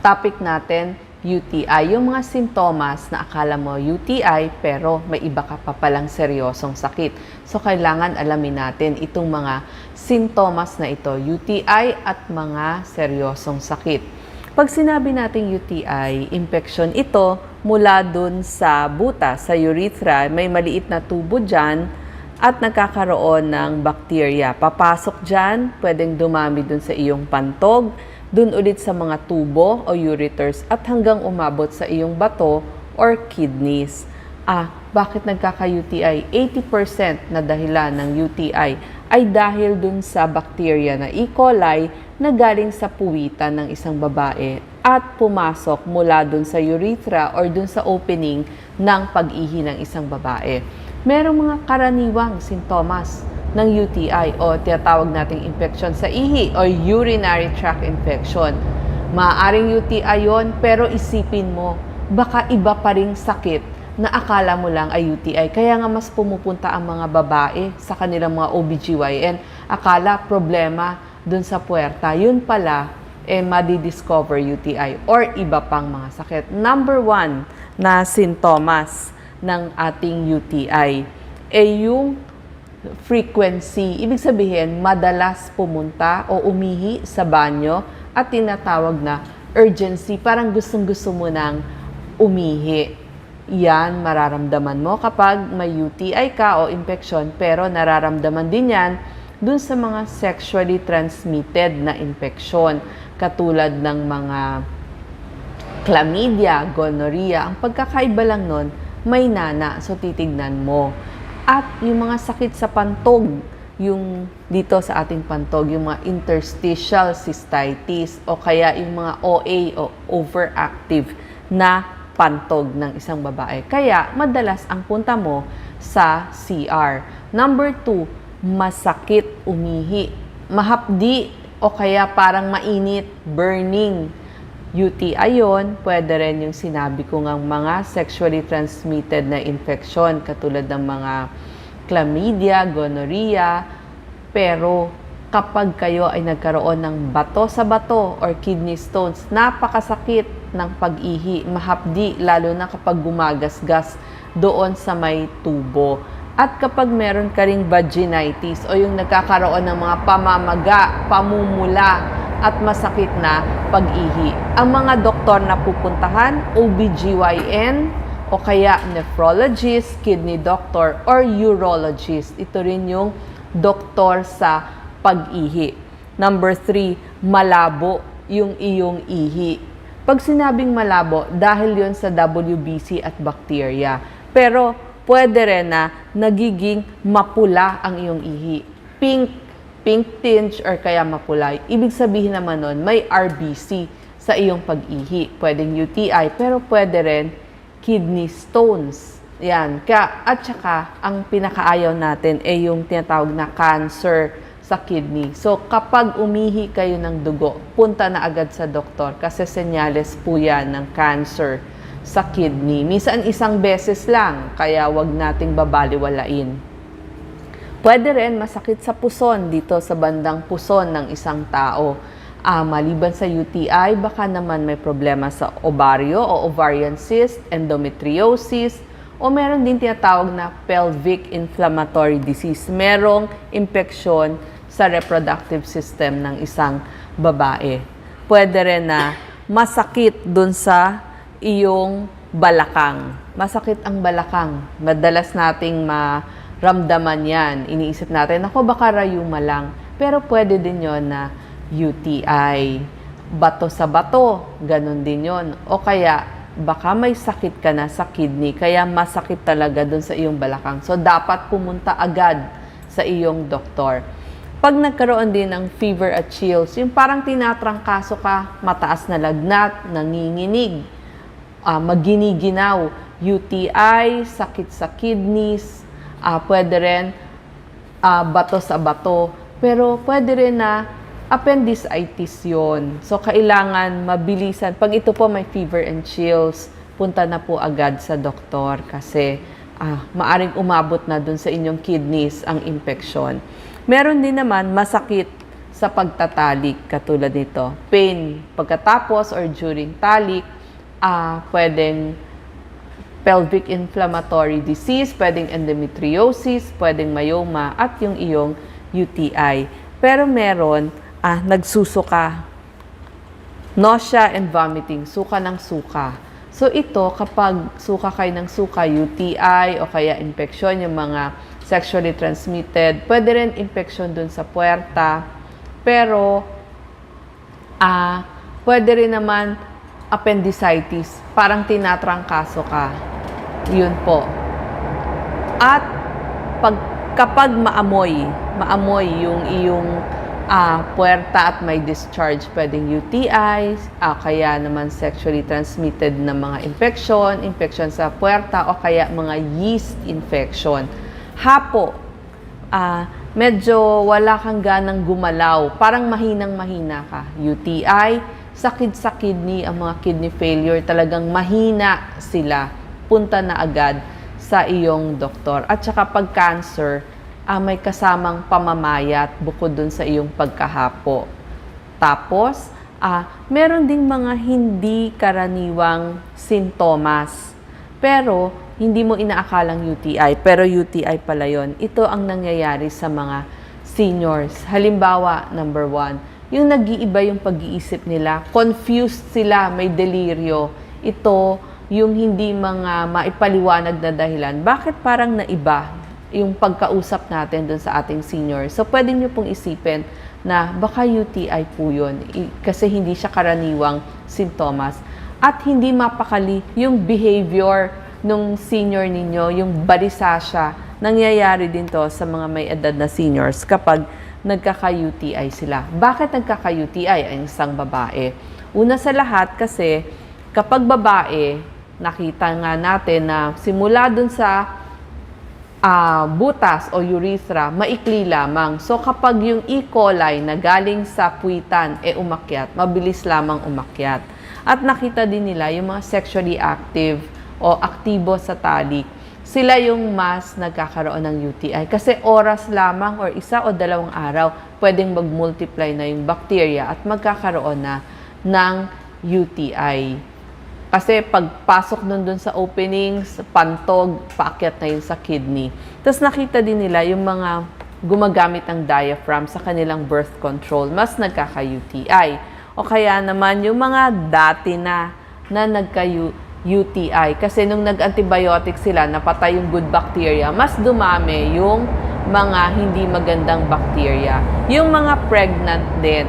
topic natin, UTI. Yung mga sintomas na akala mo UTI pero may iba ka pa palang seryosong sakit. So kailangan alamin natin itong mga sintomas na ito, UTI at mga seryosong sakit. Pag sinabi nating UTI, infection ito mula dun sa buta, sa urethra, may maliit na tubo dyan at nagkakaroon ng bakterya. Papasok dyan, pwedeng dumami dun sa iyong pantog, dun ulit sa mga tubo o ureters at hanggang umabot sa iyong bato or kidneys. Ah, bakit nagkaka-UTI? 80% na dahilan ng UTI ay dahil dun sa bakterya na E. coli na galing sa puwitan ng isang babae at pumasok mula dun sa urethra or dun sa opening ng pag-ihi ng isang babae. Merong mga karaniwang sintomas ng UTI o tinatawag nating infection sa ihi or urinary tract infection. Maaring UTI yon pero isipin mo, baka iba pa ring sakit na akala mo lang ay UTI. Kaya nga mas pumupunta ang mga babae sa kanilang mga OBGYN. Akala problema dun sa puwerta. Yun pala, eh, madi-discover UTI or iba pang mga sakit. Number one na sintomas ng ating UTI ay yung frequency. Ibig sabihin, madalas pumunta o umihi sa banyo at tinatawag na urgency. Parang gustong-gusto mo nang umihi. Yan, mararamdaman mo kapag may UTI ka o infection, pero nararamdaman din yan dun sa mga sexually transmitted na infection, katulad ng mga chlamydia, gonorrhea. Ang pagkakaiba lang nun, may nana, so titignan mo. At yung mga sakit sa pantog, yung dito sa ating pantog, yung mga interstitial cystitis o kaya yung mga OA o overactive na pantog ng isang babae. Kaya madalas ang punta mo sa CR. Number two, masakit umihi. Mahapdi o kaya parang mainit, burning. UTI yun, pwede rin yung sinabi ko ng mga sexually transmitted na infection katulad ng mga chlamydia, gonorrhea. Pero kapag kayo ay nagkaroon ng bato sa bato or kidney stones, napakasakit ng pag-ihi, mahapdi, lalo na kapag gumagasgas doon sa may tubo. At kapag meron ka ring vaginitis o yung nagkakaroon ng mga pamamaga, pamumula, at masakit na pag-ihi. Ang mga doktor na pupuntahan, OBGYN, o kaya nephrologist, kidney doctor, or urologist. Ito rin yung doktor sa pag-ihi. Number three, malabo yung iyong ihi. Pag sinabing malabo, dahil yon sa WBC at bacteria. Pero pwede rin na nagiging mapula ang iyong ihi. Pink pink tinge or kaya mapula. Ibig sabihin naman nun, may RBC sa iyong pag-ihi. Pwedeng UTI, pero pwede rin kidney stones. Yan. Kaya, at saka, ang pinakaayaw natin ay yung tinatawag na cancer sa kidney. So, kapag umihi kayo ng dugo, punta na agad sa doktor kasi senyales po yan ng cancer sa kidney. Minsan isang beses lang, kaya wag nating babaliwalain. Pwede rin masakit sa puson dito sa bandang puson ng isang tao. Ah, maliban sa UTI, baka naman may problema sa ovaryo o ovarian cyst, endometriosis, o meron din tinatawag na pelvic inflammatory disease. Merong infeksyon sa reproductive system ng isang babae. Pwede rin na masakit dun sa iyong balakang. Masakit ang balakang. Madalas nating maramdaman yan. Iniisip natin, ako baka rayuma lang. Pero pwede din yon na UTI. Bato sa bato, ganun din yon. O kaya, baka may sakit ka na sa kidney, kaya masakit talaga dun sa iyong balakang. So, dapat pumunta agad sa iyong doktor. Pag nagkaroon din ng fever at chills, yung parang tinatrangkaso ka, mataas na lagnat, nanginginig, uh, maginiginaw, UTI, sakit sa kidneys, uh, pwede rin uh, bato sa bato, pero pwede rin na appendicitis yon. So, kailangan mabilisan. Pag ito po may fever and chills, punta na po agad sa doktor kasi ah, maaring umabot na dun sa inyong kidneys ang infection. Meron din naman masakit sa pagtatalik katulad nito. Pain pagkatapos or during talik, ah pwedeng pelvic inflammatory disease, pwedeng endometriosis, pwedeng myoma, at yung iyong UTI. Pero meron, ah, nagsusuka, nausea and vomiting, suka ng suka. So ito, kapag suka kayo ng suka, UTI o kaya infection, yung mga sexually transmitted, pwede rin infection dun sa puerta. Pero, ah, pwede rin naman appendicitis, parang tinatrangkaso ka. Yun po. At pag kapag maamoy, maamoy yung iyong ah, puwerta at may discharge, pwedeng UTIs, ah, kaya naman sexually transmitted na mga infection, infection sa puwerta o kaya mga yeast infection. Hapo, ah, medyo wala kang ganang gumalaw, parang mahinang-mahina ka. UTI, sakit sa kidney, ang mga kidney failure, talagang mahina sila. Punta na agad sa iyong doktor. At saka pag cancer, ah, may kasamang pamamayat bukod dun sa iyong pagkahapo. Tapos, ah, meron ding mga hindi karaniwang sintomas. Pero, hindi mo inaakalang UTI, pero UTI pala yon. Ito ang nangyayari sa mga seniors. Halimbawa, number one, yung nag-iiba yung pag-iisip nila, confused sila, may deliryo. Ito, yung hindi mga maipaliwanag na dahilan. Bakit parang naiba yung pagkausap natin dun sa ating senior? So, pwede nyo pong isipin na baka UTI po yun kasi hindi siya karaniwang sintomas at hindi mapakali yung behavior nung senior ninyo, yung balisasya, nangyayari din to sa mga may edad na seniors kapag nagkaka-UTI sila. Bakit nagkaka-UTI ang isang babae? Una sa lahat kasi kapag babae, nakita nga natin na simula dun sa ah, butas o urethra, maikli lamang. So kapag yung E. coli na galing sa puwitan e umakyat, mabilis lamang umakyat. At nakita din nila yung mga sexually active o aktibo sa talik, sila yung mas nagkakaroon ng UTI. Kasi oras lamang or isa o dalawang araw, pwedeng mag-multiply na yung bacteria at magkakaroon na ng UTI. Kasi pagpasok nun dun sa openings, pantog, paakyat na yun sa kidney. Tapos nakita din nila yung mga gumagamit ng diaphragm sa kanilang birth control, mas nagkaka-UTI. O kaya naman yung mga dati na na nagka-UTI. Kasi nung nag-antibiotic sila, napatay yung good bacteria, mas dumami yung mga hindi magandang bacteria. Yung mga pregnant din.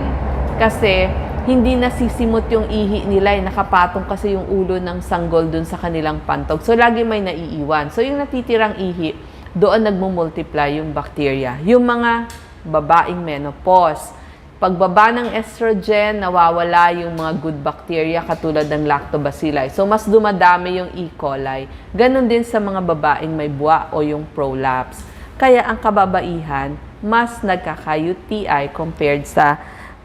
Kasi hindi nasisimot yung ihi nila, eh. nakapatong kasi yung ulo ng sanggol dun sa kanilang pantog. So, lagi may naiiwan. So, yung natitirang ihi, doon nagmumultiply yung bacteria. Yung mga babaeng menopause, pagbaba ng estrogen, nawawala yung mga good bacteria katulad ng lactobacilli. So, mas dumadami yung E. coli. Ganon din sa mga babaeng may buwa o yung prolapse. Kaya ang kababaihan, mas nagkaka-UTI compared sa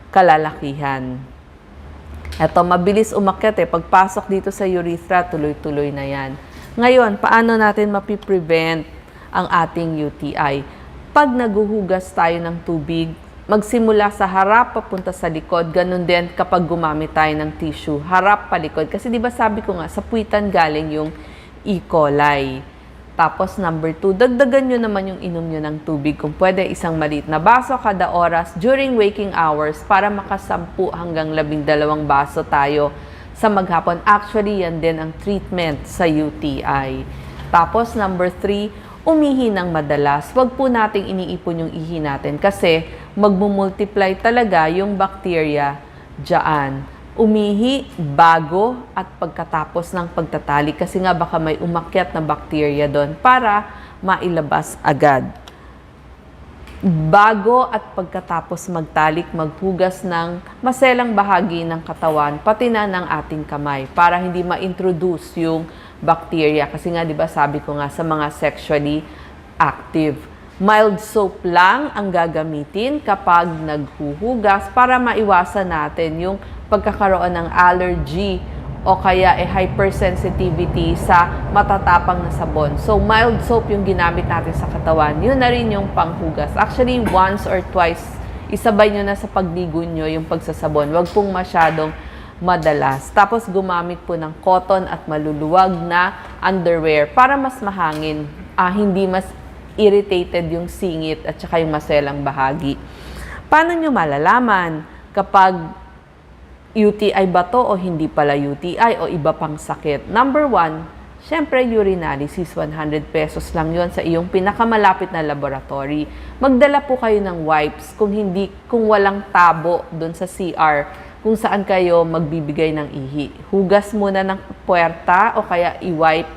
kalalakihan. Ito, mabilis umakyat eh. Pagpasok dito sa urethra, tuloy-tuloy na yan. Ngayon, paano natin mapiprevent ang ating UTI? Pag naguhugas tayo ng tubig, magsimula sa harap papunta sa likod. Ganun din kapag gumamit tayo ng tissue, harap palikod. Kasi di ba sabi ko nga, sa puwitan galing yung E. coli. Tapos number two, dagdagan nyo naman yung inom nyo ng tubig. Kung pwede, isang maliit na baso kada oras during waking hours para makasampu hanggang labing dalawang baso tayo sa maghapon. Actually, yan din ang treatment sa UTI. Tapos number three, umihi ng madalas. Huwag po nating iniipon yung ihi natin kasi magmumultiply talaga yung bacteria dyan umihi bago at pagkatapos ng pagtatali kasi nga baka may umakyat na bacteria doon para mailabas agad. Bago at pagkatapos magtalik, maghugas ng maselang bahagi ng katawan, pati na ng ating kamay para hindi ma-introduce yung bacteria. Kasi nga, di ba, sabi ko nga sa mga sexually active. Mild soap lang ang gagamitin kapag naghuhugas para maiwasan natin yung pagkakaroon ng allergy o kaya eh, hypersensitivity sa matatapang na sabon. So, mild soap yung ginamit natin sa katawan. Yun na rin yung panghugas. Actually, once or twice isabay nyo na sa pagligo nyo yung pagsasabon. Huwag pong masyadong madalas. Tapos gumamit po ng cotton at maluluwag na underwear para mas mahangin, ah, hindi mas irritated yung singit at saka yung maselang bahagi. Paano nyo malalaman kapag UTI ba to o hindi pala UTI o iba pang sakit? Number one, syempre urinalysis, 100 pesos lang yon sa iyong pinakamalapit na laboratory. Magdala po kayo ng wipes kung hindi kung walang tabo doon sa CR kung saan kayo magbibigay ng ihi. Hugas muna ng puwerta o kaya i-wipe.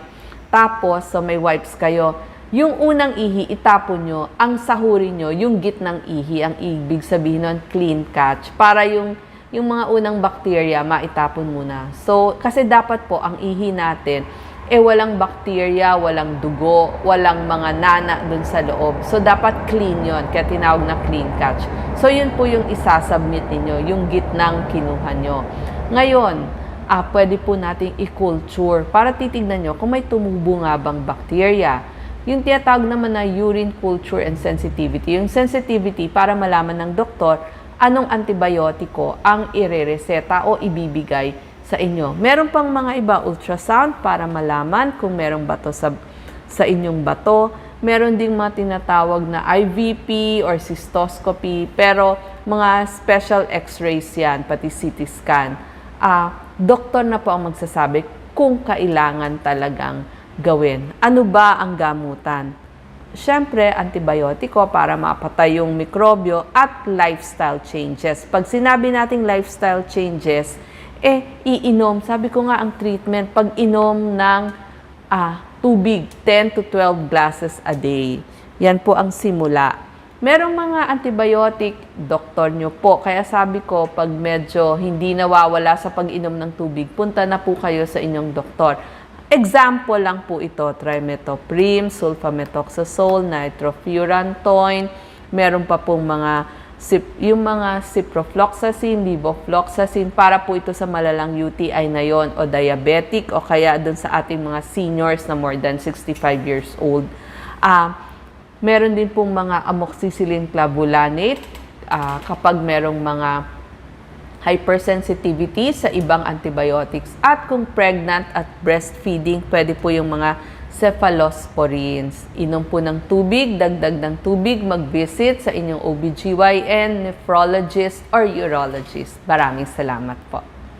Tapos, so may wipes kayo. Yung unang ihi, itapon nyo. Ang sahuri nyo, yung gitnang ihi, ang ibig sabihin nun, clean catch. Para yung, yung mga unang bacteria, maitapon muna. So, kasi dapat po, ang ihi natin, eh walang bacteria, walang dugo, walang mga nana dun sa loob. So, dapat clean yon kaya tinawag na clean catch. So, yun po yung isasubmit ninyo, yung gitnang kinuha nyo. Ngayon, ah, pwede po nating i-culture para titignan nyo kung may tumubo nga bang bacteria. Yung tinatawag naman na urine culture and sensitivity. Yung sensitivity para malaman ng doktor anong antibiotiko ang irereseta o ibibigay sa inyo. Meron pang mga iba ultrasound para malaman kung merong bato sa, sa inyong bato. Meron ding mga tinatawag na IVP or cystoscopy, pero mga special x-rays yan, pati CT scan. Ah, doktor na po ang magsasabi kung kailangan talagang gawin. Ano ba ang gamutan? Siyempre, antibiotiko para mapatay yung mikrobyo at lifestyle changes. Pag sinabi nating lifestyle changes, eh, iinom. Sabi ko nga ang treatment, pag inom ng ah, tubig, 10 to 12 glasses a day. Yan po ang simula. Merong mga antibiotic, doktor nyo po. Kaya sabi ko, pag medyo hindi nawawala sa pag-inom ng tubig, punta na po kayo sa inyong doktor. Example lang po ito, trimethoprim, sulfamethoxazole, nitrofurantoin, meron pa pong mga yung mga ciprofloxacin, levofloxacin para po ito sa malalang UTI na yon o diabetic o kaya dun sa ating mga seniors na more than 65 years old. Ah, meron din pong mga amoxicillin clavulanate ah, kapag merong mga hypersensitivity sa ibang antibiotics. At kung pregnant at breastfeeding, pwede po yung mga cephalosporins. Inom po ng tubig, dagdag ng tubig, mag-visit sa inyong OBGYN, nephrologist, or urologist. Maraming salamat po.